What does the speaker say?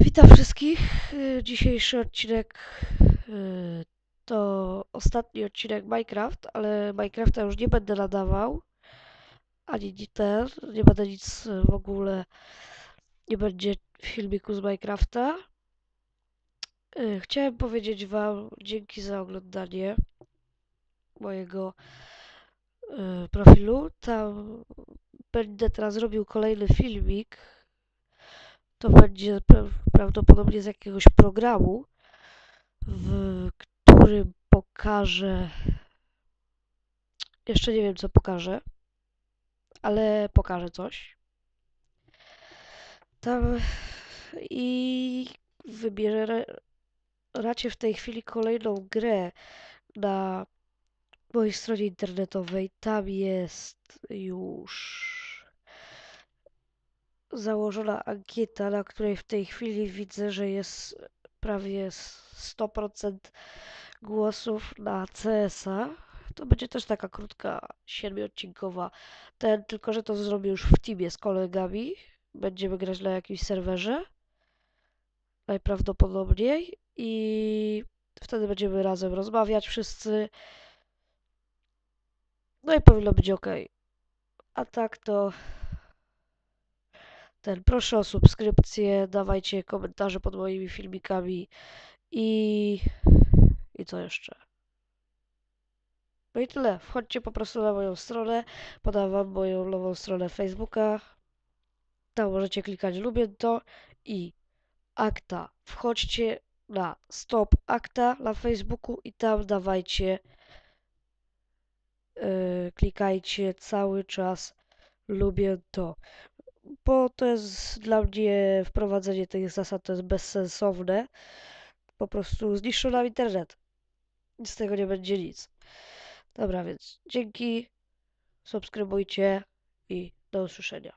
Witam wszystkich. Y, Dzisiejszy odcinek y, to ostatni odcinek Minecraft, ale Minecrafta już nie będę nadawał. Ani ni ten, nie będę nic w ogóle, nie będzie filmiku z Minecrafta. Y, Chciałem powiedzieć Wam dzięki za oglądanie mojego profilu. Tam będę teraz robił kolejny filmik to będzie pra- prawdopodobnie z jakiegoś programu, w którym pokażę. Jeszcze nie wiem, co pokażę, ale pokażę coś. Tam i wybieracie w tej chwili kolejną grę na mojej stronie internetowej. Tam jest już założona ankieta, na której w tej chwili widzę, że jest prawie 100% głosów na CS-a. To będzie też taka krótka, siedmiodcinkowa. Ten, tylko że to zrobię już w teamie z kolegami. Będziemy grać na jakimś serwerze. Najprawdopodobniej. I wtedy będziemy razem rozmawiać wszyscy. No i powinno być ok. A tak to ten, proszę o subskrypcję, dawajcie komentarze pod moimi filmikami i... i co jeszcze? No i tyle. Wchodźcie po prostu na moją stronę, podam wam moją nową stronę Facebooka. Tam możecie klikać lubię to i akta. Wchodźcie na stop akta na Facebooku i tam dawajcie yy, klikajcie cały czas lubię to bo to jest dla mnie wprowadzenie tych zasad to jest bezsensowne. Po prostu zniszczą nam internet. Z tego nie będzie nic. Dobra, więc dzięki, subskrybujcie i do usłyszenia.